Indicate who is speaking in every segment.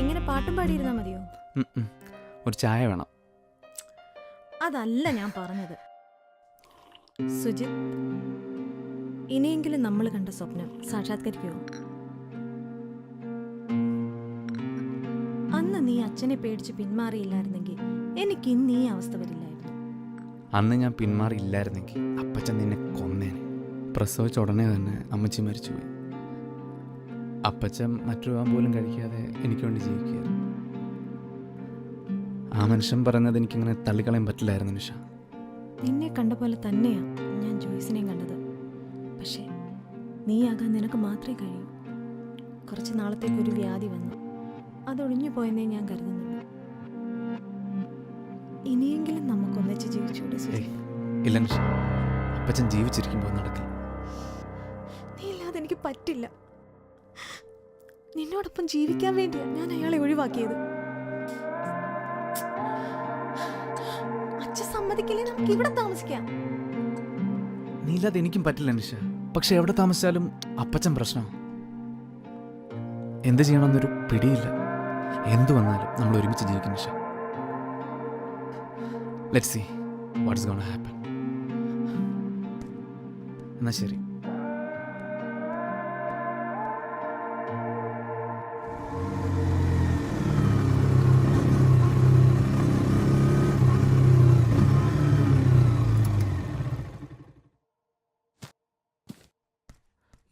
Speaker 1: ഇങ്ങനെ പാട്ടും പാടിയിരുന്നാ മതിയോ.
Speaker 2: ഒരു ചായ വേണം.
Speaker 1: അതല്ല ഞാൻ പറഞ്ഞത്. സുജിത് ഇനിയെങ്കിലും നമ്മൾ കണ്ട സ്വപ്നം സാക്ഷാത്കരിക്കുമോ അന്ന് നീ അച്ഛനെ പേടിച്ച് പിന്മാറിയില്ലായിരുന്നെങ്കിൽ എനിക്ക് ഇന്ന് ഈ അവസ്ഥ വരില്ലായിരുന്നു.
Speaker 2: അന്ന് ഞാൻ പിന്മാറിയില്ലായിരുന്നെങ്കിൽ അപ്പച്ചൻ നിന്നെ കൊന്നേനെ. പ്രസവിച്ച ഉടനെ തന്നെ അമ്മച്ചി മരിച്ചുപോയി. അപ്പച്ചൻ മറ്റൊരു ആ പോലും കഴിക്കാതെ എനിക്ക് വേണ്ടി ജീവിക്കുകയായിരുന്നു. ആ മനുഷ്യൻ പറയുന്നത് എനിക്കിങ്ങനെ തള്ളിക്കളയാൻ പറ്റില്ലായിരുന്നു നിഷ.
Speaker 1: നിന്നെ കണ്ട പോലെ തന്നെയാ ഞാൻ ജോയ്സിനെയും കണ്ടത്. പക്ഷേ നീയാകാൻ നിനക്ക് മാത്രമേ കഴിയൂ. കുറച്ച് നാളത്തേക്ക് ഒരു വ്യാധി വന്നു. അതൊഴിഞ്ഞു പോയെന്നേ ഞാൻ കരുതുന്നു ഇനിയെങ്കിലും നമുക്കൊന്നിച്ച്?
Speaker 2: ഏയ് ഇല്ല നിഷ. അപ്പച്ചൻ ജീവിച്ചിരിക്കുമ്പോൾ നടക്കില്ല.
Speaker 1: നീ ഇല്ലാതെ എനിക്ക് പറ്റില്ല. നിന്നോടൊപ്പം ജീവിക്കാൻ വേണ്ടിയാണ് ഞാൻ അയാളെ ഒഴിവാക്കിയത്. അച്ഛൻ സമ്മതിക്കില്ലേ? നമുക്ക് ഇവിടെ താമസിക്കാം.
Speaker 2: നീ ഇല്ലാതെ എനിക്കും പറ്റില്ല നിഷ. പക്ഷെ എവിടെ താമസിച്ചാലും അപ്പച്ചൻ പ്രശ്നം എന്ത് ചെയ്യണമെന്നൊരു പിടിയില്ല. എന്തു വന്നാലും നമ്മൾ ഒരുമിച്ച് ജീവിക്കും Nisha. Let see what is gone happen എന്നാ ശരി.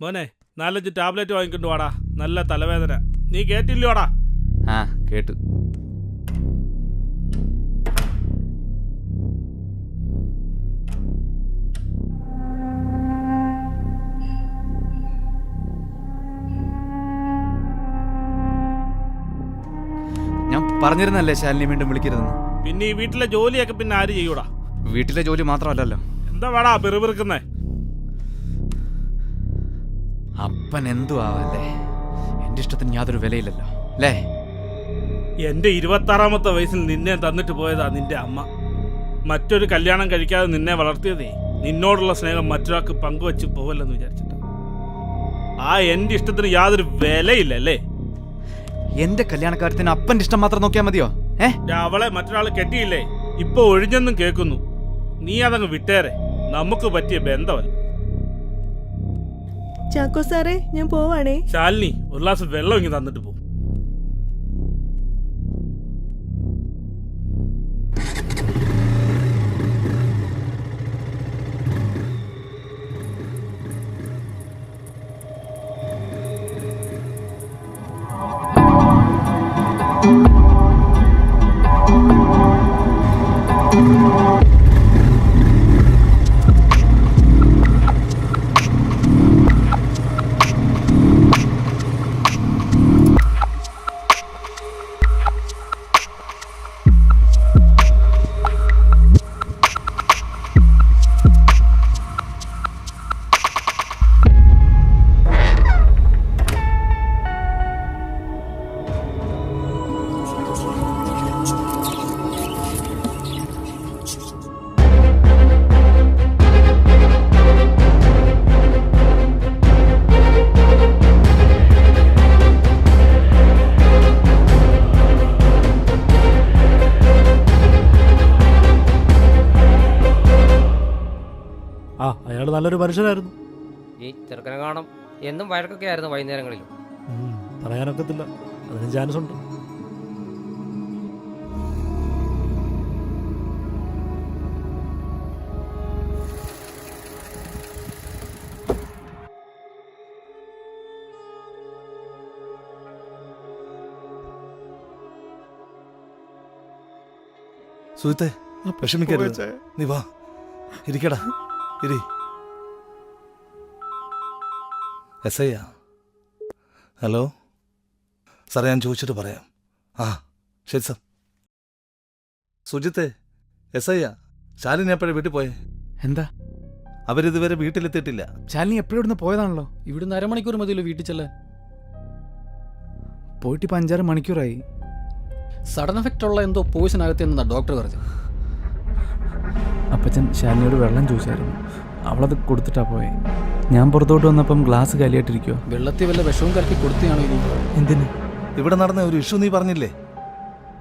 Speaker 3: മോനെ നാലഞ്ച് ടാബ്ലറ്റ് വാങ്ങിക്കൊണ്ട് വാടാ. നല്ല തലവേദന. നീ കേട്ടില്ലോടാ
Speaker 2: ആ കേട്ടു. ഞാൻ പറഞ്ഞിരുന്നല്ലേ ശാലിനി വീണ്ടും വിളിക്കരുതെന്ന്?
Speaker 3: പിന്നെ ഈ വീട്ടിലെ ജോലിയൊക്കെ പിന്നെ ആര് ചെയ്യൂടാ?
Speaker 2: വീട്ടിലെ ജോലി മാത്രമല്ലല്ലോ.
Speaker 3: എന്താ വേടാ പെറുപിറുക്കുന്നേ?
Speaker 2: അപ്പൻ എന്തു ആവല്ലേ എന്റെ ഇഷ്ടത്തിന് യാതൊരു വിലയില്ലല്ലോ. അല്ലേ
Speaker 3: എന്റെ ഇരുപത്താറാമത്തെ വയസ്സിൽ നിന്നെ തന്നിട്ട് പോയതാ നിന്റെ അമ്മ. മറ്റൊരു കല്യാണം കഴിക്കാതെ നിന്നെ വളർത്തിയതേ നിന്നോടുള്ള സ്നേഹം മറ്റൊരാൾക്ക് പങ്കുവച്ച് പോവല്ലെന്ന് വിചാരിച്ചിട്ട്. ആ എന്റെ ഇഷ്ടത്തിന് യാതൊരു വിലയില്ലല്ലേ?
Speaker 2: എന്റെ കല്യാണക്കാര്യത്തിന് അപ്പന്റെ ഇഷ്ടം മാത്രം നോക്കിയാൽ മതിയോ? ഏ?
Speaker 3: അവളെ മറ്റൊരാൾ കെട്ടിയില്ലേ? ഇപ്പൊ ഒഴിഞ്ഞെന്നും കേൾക്കുന്നു. നീ അതങ്ങ് വിട്ടേരെ. നമുക്ക് പറ്റിയ ബന്ധമല്ല.
Speaker 1: ചാക്കോ സാറേ ഞാൻ പോവാണേ.
Speaker 3: ശാലിനി ഒരു ഗ്ലാസ് വെള്ളം ഇങ്ങനെ തന്നിട്ട് പോകും
Speaker 4: ആ അയാൾ നല്ലൊരു മനുഷ്യനായിരുന്നു.
Speaker 5: ഈ ചെറുക്കനെ കാണും എന്നും വഴക്കൊക്കെ ആയിരുന്നു വൈകുന്നേരങ്ങളിൽ
Speaker 4: ഉം, പറയാനൊക്കത്തില്ല. അതിന് ചാൻസ് ഉണ്ട്
Speaker 6: സുഹൃത്തെ വിഷമിക്കരുത്. നീ വാ. ഇരിക്കടാ. ഇരി. എസ് ഐയാ ഹലോ? സാറേ ഞാൻ ചോദിച്ചിട്ട് പറയാം. ആ ശരി സാർ. സുജിത്തെ എസ് ഐയാ ശാലിനി എപ്പോഴാണ് വീട്ടിൽ പോയേ?
Speaker 2: എന്താ?
Speaker 6: അവരിതുവരെ വീട്ടിലെത്തിയിട്ടില്ല.
Speaker 2: ശാലിനി എപ്പോഴും ഇവിടുന്ന് പോയതാണല്ലോ.
Speaker 7: ഇവിടുന്ന് അരമണിക്കൂർ മതിയല്ലോ വീട്ടിൽ ചെല്ലാൻ.
Speaker 2: പോയിട്ട് ഇപ്പം അഞ്ചാറ് മണിക്കൂറായി.
Speaker 7: സഡൻ എഫക്റ്റ് ഉള്ള എന്തോ പോയിസൺ അകത്തെന്നാ ഡോക്ടർ പറഞ്ഞത്.
Speaker 2: അപ്പച്ചൻ ശാലിനിയോട് വെള്ളം ചോദിച്ചായിരുന്നു. അവളത് കൊടുത്തിട്ടാ പോയെ. ഞാൻ പുറത്തോട്ട് വന്നപ്പം ഗ്ലാസ് കാലിയായിട്ടിരിക്കുവോ.
Speaker 7: വെള്ളത്തിൽ വല്ല വിഷവും കലക്കി കൊടുത്തിയാണോ ഇനി?
Speaker 2: എന്തിന്?
Speaker 6: ഇവിടെ നടന്ന ഒരു ഇഷ്യൂ നീ പറഞ്ഞില്ലേ?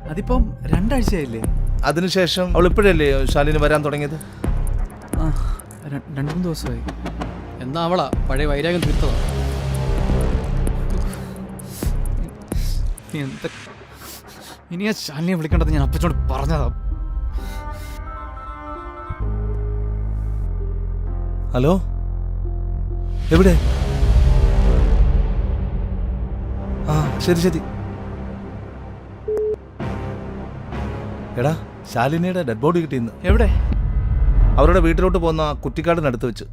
Speaker 2: അതിപ്പം രണ്ടാഴ്ചയായില്ലേ?
Speaker 6: അതിനുശേഷം അവൾ ഇപ്പോഴല്ലേ ശാലിനി വരാൻ തുടങ്ങിയത്?
Speaker 2: ആ ര- രണ്ട് മൂന്ന് ദിവസമായി.
Speaker 7: എന്നാ അവളാ പഴയ വൈരാഗ്യം തീർത്തതാ.
Speaker 2: നീ എന്താ? ഇനി ആ ശാലിനിയെ വിളിക്കേണ്ടത് ഞാൻ അപ്പച്ചോട് പറഞ്ഞതാ.
Speaker 6: ഹലോ? എവിടെ? ആ ശരി ശരി. എടാ ശാലിനിയുടെ ഡെഡ് ബോഡി കിട്ടിയിന്ന്.
Speaker 2: എവിടെ?
Speaker 6: അവരുടെ വീട്ടിലോട്ട് പോകുന്ന കുറ്റിക്കാടിനടുത്ത് വെച്ച്.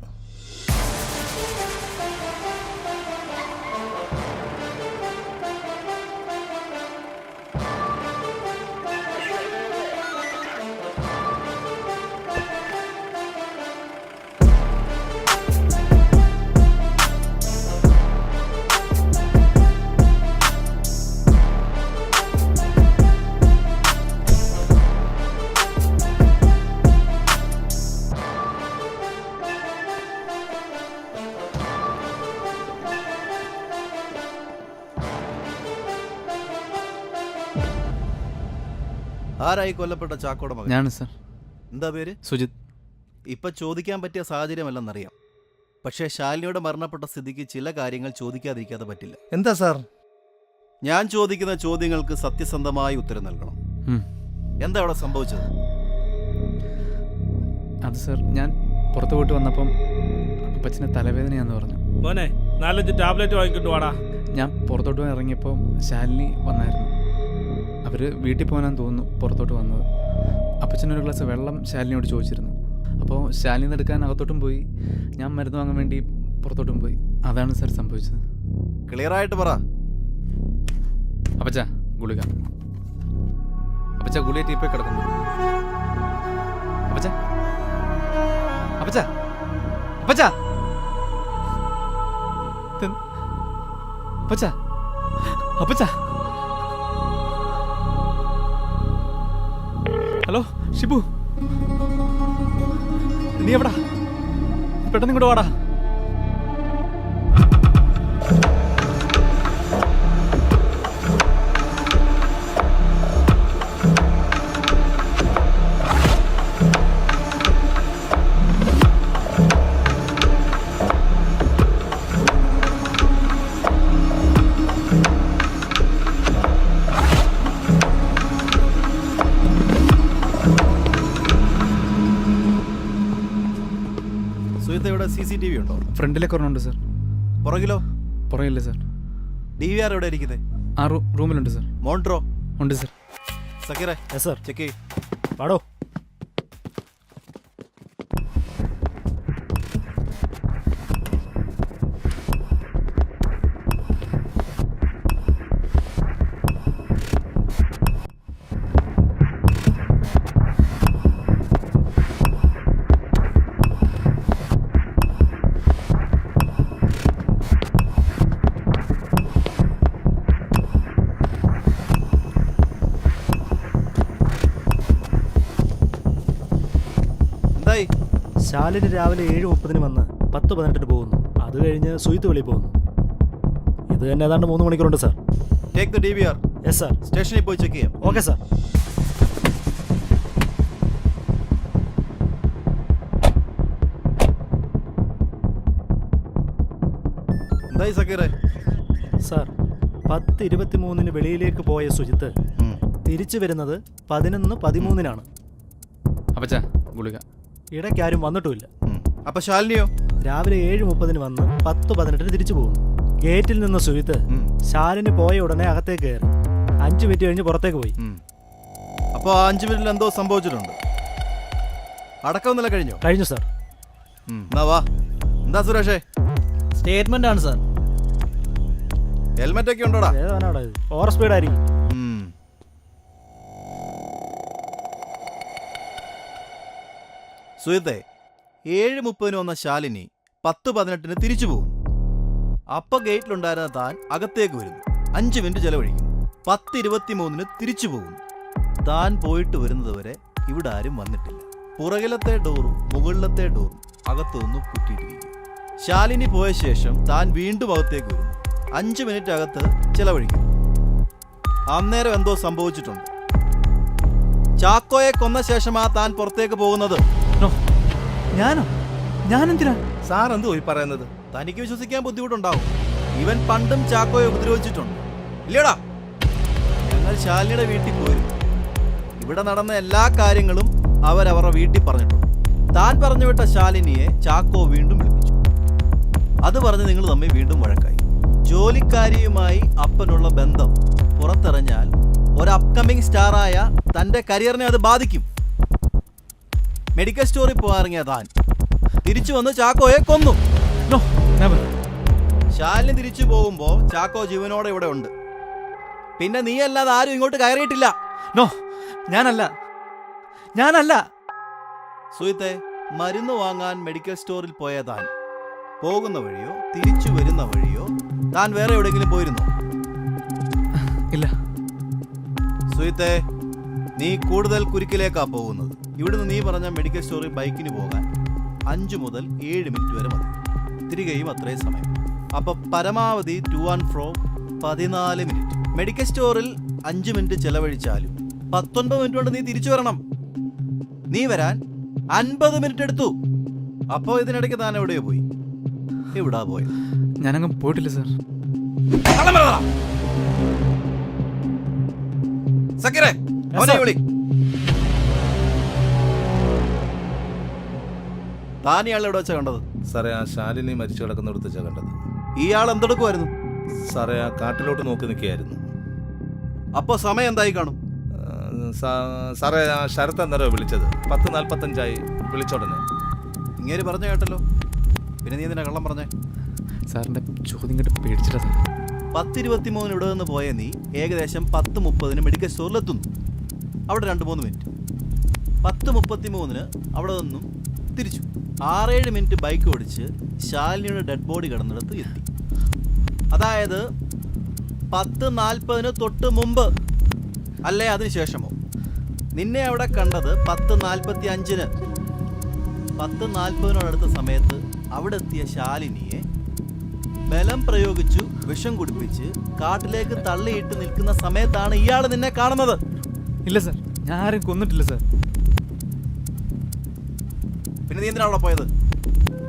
Speaker 8: ആരായി കൊല്ലപ്പെട്ട ചാക്കോടെ മകൻ?
Speaker 2: ഞാൻ സർ.
Speaker 8: എന്താ പേര്?
Speaker 2: സുജിത്.
Speaker 8: ഇപ്പൊ ചോദിക്കാൻ പറ്റിയ സാഹചര്യമല്ലെന്നറിയാം. പക്ഷേ ശാലിനിയുടെ മരണപ്പെട്ട സ്ഥിതിക്ക് ചില കാര്യങ്ങൾ ചോദിക്കാതിരിക്കാതെ പറ്റില്ല.
Speaker 6: എന്താ സാർ?
Speaker 8: ഞാൻ ചോദിക്കുന്ന ചോദ്യങ്ങൾക്ക് സത്യസന്ധമായി ഉത്തരം നൽകണം. എന്താ അവിടെ സംഭവിച്ചത്?
Speaker 2: അത് സർ ഞാൻ പുറത്തു പോയിട്ട് വന്നപ്പം അപ്പച്ചന് തലവേദനയാന്ന് പറഞ്ഞു.
Speaker 3: മോനെ നാലഞ്ച് ടാബ്ലറ്റ് വാങ്ങിക്കൊണ്ട് വാടാ.
Speaker 2: ഞാൻ പുറത്തോട്ട് ഇറങ്ങിയപ്പോൾ ശാലിനി വന്നായിരുന്നു. അവർ വീട്ടിൽ പോകാനാന്ന് തോന്നുന്നു പുറത്തോട്ട് വന്നത്. അപ്പച്ചനൊരു ഗ്ലാസ് വെള്ളം ശാലിനിയോട് ചോദിച്ചിരുന്നു. അപ്പോൾ ശാലിനി എടുക്കാൻ അകത്തോട്ടും പോയി. ഞാൻ മരുന്ന് വാങ്ങാൻ വേണ്ടി പുറത്തോട്ടും പോയി. അതാണ് സാർ സംഭവിച്ചത്.
Speaker 8: ക്ലിയർ ആയിട്ട് പറ.
Speaker 2: അപ്പച്ച ഗുളിക. അപ്പച്ച ഗുളിക ടീപ്പോയി കിടക്കുന്നു. അപ്പച്ച. അപ്പച്ച. അപ്പച്ച? അപ്പച്ച. അപ്പച്ച. ഹലോ ഷിബു. നീ എവിടാ? പെട്ടെന്ന് ഇങ്ങോട്ട് വാടാ.
Speaker 8: സി സി ടി വി ഉണ്ടോ?
Speaker 2: ഫ്രണ്ടിലെ ഒരെണ്ണമുണ്ട് സാർ.
Speaker 8: പുറകിലോ?
Speaker 2: പുറകില്ല സാർ.
Speaker 8: ഡി വി ആർ എവിടെ ഇരിക്കുന്നത്
Speaker 2: ആ റൂമിലുണ്ട് സാർ.
Speaker 8: മോൺട്രോ?
Speaker 2: ഉണ്ട് സാർ.
Speaker 8: സക്കീറേ
Speaker 4: യെസ് സർ
Speaker 8: ചെക്ക് ചെയ്യും.
Speaker 4: പാടോ.
Speaker 8: എന്തായി
Speaker 4: ശാലിന് രാവിലെ ഏഴ് മുപ്പതിന് വന്ന് പത്ത് പതിനെട്ടിന് പോകുന്നു. അത് കഴിഞ്ഞ് സുയിത്ത് വെളിയിൽ പോകുന്നു. ഇത് തന്നെ ഏതാണ്ട് മൂന്ന് മണിക്കൂറുണ്ട് sir
Speaker 8: take the D V R
Speaker 4: yes sir
Speaker 8: സ്റ്റേഷനിൽ പോയി ചെക്ക് ചെയ്യാം.
Speaker 4: ഓക്കെ സാർ
Speaker 8: എന്തായി സക്കീറെ?
Speaker 4: സാർ പത്ത് ഇരുപത്തി മൂന്നിന് വെളിയിലേക്ക് പോയ സുജിത്ത്. തിരിച്ചു വരുന്നത് പതിനൊന്ന് പതിമൂന്നിനാണ്.
Speaker 2: അപ്പച്ച ഗുളിക.
Speaker 4: ഇടയ്ക്ക് ആരും വന്നിട്ടുമില്ല.
Speaker 8: അപ്പൊ ശാലിനിയോ?
Speaker 4: രാവിലെ ഏഴ് മുപ്പതിന് വന്ന് പത്ത് പതിനെട്ടിന് തിരിച്ചു പോകുന്നു ഗേറ്റിൽ നിന്ന്
Speaker 8: സുഹിത്ത്
Speaker 4: ശാലിനി പോയ ഉടനെ അകത്തേക്ക് കയറി. അഞ്ച് മിനിറ്റ് കഴിഞ്ഞ് പുറത്തേക്ക് പോയി.
Speaker 8: അപ്പോൾ അപ്പൊ ആ അഞ്ചു മിനിറ്റിൽ എന്തോ സംഭവിച്ചിട്ടുണ്ട്. അടക്കമൊന്നുമില്ല കഴിഞ്ഞോ?
Speaker 4: കഴിഞ്ഞു സാർ.
Speaker 8: എന്നാ വാ. എന്താ സുരേഷേ?
Speaker 4: സ്റ്റേറ്റ്മെന്റ് ആണ് സാർ.
Speaker 8: ഹെൽമെറ്റ് ഒക്കെ ഉണ്ടോടാ?
Speaker 4: ഓവർ സ്പീഡ് ആയിരിക്കും.
Speaker 8: സുഹൃത്തെ ഏഴ് മുപ്പതിന് വന്ന ശാലിനി പത്ത് പതിനെട്ടിന് തിരിച്ചു പോകും അപ്പ ഗേറ്റിലുണ്ടായിരുന്ന താൻ അകത്തേക്ക് വരുന്നു. അഞ്ച് മിനിറ്റ് ചെലവഴിക്കും പത്ത് ഇരുപത്തി മൂന്നിന് തിരിച്ചു പോകുന്നു. താൻ പോയിട്ട് വരുന്നതുവരെ ഇവിടെ ആരും വന്നിട്ടില്ല. പുറകിലത്തെ ഡോറും മുകളിലത്തെ ഡോറും അകത്തു നിന്ന് കുറ്റിയിട്ടിരിക്കും ശാലിനി പോയ ശേഷം താൻ വീണ്ടും അകത്തേക്ക് വരുന്നു. അഞ്ച് മിനിറ്റ് അകത്ത് ചിലവഴിക്കും അന്നേരം എന്തോ സംഭവിച്ചിട്ടുണ്ട്. ചാക്കോയെ കൊന്ന ശേഷമാ താൻ പുറത്തേക്ക് പോകുന്നത്.
Speaker 2: ഞാനോ? ഞാനെന്തിനാ?
Speaker 6: സാർ എന്തു പോയി പറയുന്നത്?
Speaker 8: തനിക്ക് വിശ്വസിക്കാൻ ബുദ്ധിമുട്ടുണ്ടാവും. ഇവൻ പണ്ടും ചാക്കോയെ ഉപദ്രവിച്ചിട്ടുണ്ട്. ഇല്ലടാ? ഞങ്ങൾ ശാലിനിയുടെ വീട്ടിൽ പോയി. ഇവിടെ നടന്ന എല്ലാ കാര്യങ്ങളും അവരവരുടെ വീട്ടിൽ പറഞ്ഞിട്ടുണ്ട്. താൻ പറഞ്ഞു വിട്ട ശാലിനിയെ ചാക്കോ വീണ്ടും വിളിപ്പിച്ചു. അത് പറഞ്ഞ് നിങ്ങൾ തമ്മിൽ വീണ്ടും വഴക്കായി. ജോലിക്കാരിയുമായി അപ്പനുള്ള ബന്ധം പുറത്തിറങ്ങിയാൽ ഒരു അപ്കമിങ് സ്റ്റാറായ തന്റെ കരിയറിനെ അത് ബാധിക്കും. മെഡിക്കൽ സ്റ്റോറിൽ പോകാറിങ്ങിയ താൻ തിരിച്ചു വന്ന് ചാക്കോയെ കൊന്നു. ശാലിന് തിരിച്ചു പോകുമ്പോ ചാക്കോ ജീവനോടെ ഇവിടെ ഉണ്ട്. പിന്നെ നീ അല്ലാതെ ആരും ഇങ്ങോട്ട് കയറിയിട്ടില്ല.
Speaker 2: നോ ഞാനല്ല. ഞാനല്ല.
Speaker 8: സുഹൃത്തെ മരുന്ന് വാങ്ങാൻ മെഡിക്കൽ സ്റ്റോറിൽ പോയ താൻ പോകുന്ന വഴിയോ തിരിച്ചു വരുന്ന വഴിയോ താൻ വേറെ എവിടെയെങ്കിലും പോയിരുന്നോ?
Speaker 2: ഇല്ല.
Speaker 8: സുഹൃത്തെ നീ കൂടുതൽ കുരുക്കിലേക്കാ പോകുന്നത്. ഇവിടുന്ന് നീ പറഞ്ഞ മെഡിക്കൽ സ്റ്റോറിൽ ബൈക്കിന് പോകാൻ അഞ്ച് മുതൽ ഏഴ് മിനിറ്റ് വരെ മതി. തിരികെയും അത്രയും സമയം. അപ്പോൾ പരമാവധി ടു ആൻഡ് ഫ്രോ പതിനാല് മിനിറ്റ് മെഡിക്കൽ സ്റ്റോറിൽ അഞ്ച് മിനിറ്റ് ചെലവഴിച്ചാലും പത്തൊൻപത് മിനിറ്റ് കൊണ്ട് നീ തിരിച്ചു വരണം. നീ വരാൻ അൻപത് മിനിറ്റ് എടുത്തു. അപ്പോൾ ഇതിനിടയ്ക്ക് താൻ എവിടെയോ പോയി. എവിടാ പോയത്?
Speaker 2: ഞാനങ്ങ് പോയിട്ടില്ല സാർ
Speaker 8: സക്കീറേ, അവനെ വിളി. താൻ ഇയാളെ എവിടെ വെച്ചാ കണ്ടത്?
Speaker 6: സാറേ ആ ശാലിനി മരിച്ചു കിടക്കുന്നിടത്ത് വെച്ചാ കണ്ടത്
Speaker 8: ഇയാൾ എന്തെടുക്കുമായിരുന്നു
Speaker 6: സാറേ ആ കാട്ടിലോട്ട് നോക്കി നിൽക്കുകയായിരുന്നു.
Speaker 8: അപ്പോൾ സമയം എന്തായി കാണും?
Speaker 6: സാറേ ആ ശരത്ത് അന്നേരം വിളിച്ചത്. പത്ത് നാൽപ്പത്തഞ്ചായി വിളിച്ചോടനെ
Speaker 8: ഇങ്ങനെ പറഞ്ഞു കേട്ടല്ലോ. പിന്നെ നീ എന്തിനാ കള്ളം പറഞ്ഞേ?
Speaker 2: സാറിന്റെ ചോദ്യം കേട്ട് പേടിച്ചിട്ടാ സാർ
Speaker 8: പത്തിരുപത്തി മൂന്നിന് ഇവിടെ നിന്ന് പോയ നീ ഏകദേശം പത്ത് മുപ്പതിന് മെഡിക്കൽ സ്റ്റോറിലെത്തുന്നു. അവിടെ രണ്ട് മൂന്ന് മിനിറ്റ്. പത്ത് മുപ്പത്തി മൂന്നിന് അവിടെ നിന്നും തിരിച്ചു. ആറേഴ് മിനിറ്റ് ബൈക്ക് ഓടിച്ച് ശാലിനിയുടെ ഡെഡ് ബോഡി കിടന്നിടത്ത് എത്തി. അതായത് പത്ത് നാൽപ്പതിന് തൊട്ട് മുമ്പ്. അല്ലേ അതിന് ശേഷമോ? നിന്നെ അവിടെ കണ്ടത് പത്ത് നാൽപ്പത്തി അഞ്ചിന് പത്ത് നാൽപ്പതിനോടടുത്ത സമയത്ത് അവിടെ എത്തിയ ശാലിനിയെ ബലം പ്രയോഗിച്ചു വിഷം കുടിപ്പിച്ച് കാട്ടിലേക്ക് തള്ളിയിട്ട് നിൽക്കുന്ന സമയത്താണ് ഇയാൾ നിന്നെ കാണുന്നത്.
Speaker 2: ഇല്ല സർ. ഞാൻ ആരും കൊന്നിട്ടില്ല സാർ.
Speaker 8: പിന്നെ നീ എന്തിനാണോ പോയത്?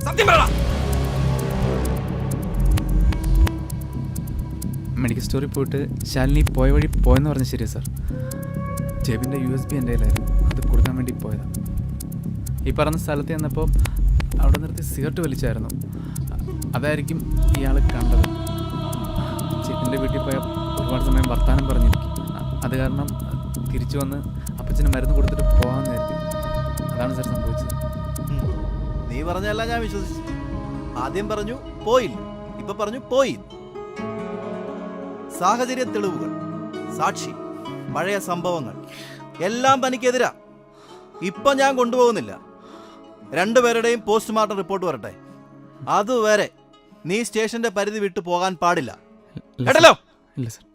Speaker 8: സത്യം പറ.
Speaker 2: മെഡിക്കൽ സ്റ്റോറിൽ പോയിട്ട് ശാലിനി പോയ വഴി പോയെന്ന് പറഞ്ഞ ശരിയാ സാർ. ജെബിന്റെ യു എസ് ബി എന്റെ കയ്യിലായിരുന്നു. അത് കൊടുക്കാൻ വേണ്ടി പോയതാണ് ഈ പറഞ്ഞ സ്ഥലത്ത് ചെന്നപ്പോൾ അവിടെ നിർത്തി സിഗരറ്റ് വലിച്ചായിരുന്നു. അതായിരിക്കും ഇയാൾ കണ്ടത്. ജെബിന്റെ വീട്ടിൽ പോയ ഒരുപാട് സമയം വർത്തമാനം പറഞ്ഞിരിക്കും. അത് കാരണം തിരിച്ചു വന്ന് അപ്പച്ചന് മരുന്ന് കൊടുത്തിട്ട് പോകാമെന്നായിരിക്കും അതാണ് സാർ സംഭവിച്ചത്.
Speaker 8: നീ പറഞ്ഞല്ല ഞാൻ വിശ്വസിച്ചു ആദ്യം പറഞ്ഞു പോയി. ഇപ്പൊ പറഞ്ഞു പോയി. സാഹചര്യ തെളിവുകൾ സാക്ഷി പഴയ സംഭവങ്ങൾ എല്ലാം തനിക്കെതിരാ. ഇപ്പൊ ഞാൻ കൊണ്ടുപോകുന്നില്ല. രണ്ടുപേരുടെയും പോസ്റ്റ്മോർട്ടം റിപ്പോർട്ട് വരട്ടെ. അതുവരെ നീ സ്റ്റേഷന്റെ പരിധി വിട്ടു പോകാൻ പാടില്ല. കേട്ടല്ലോ?
Speaker 2: ഇല്ല സാർ.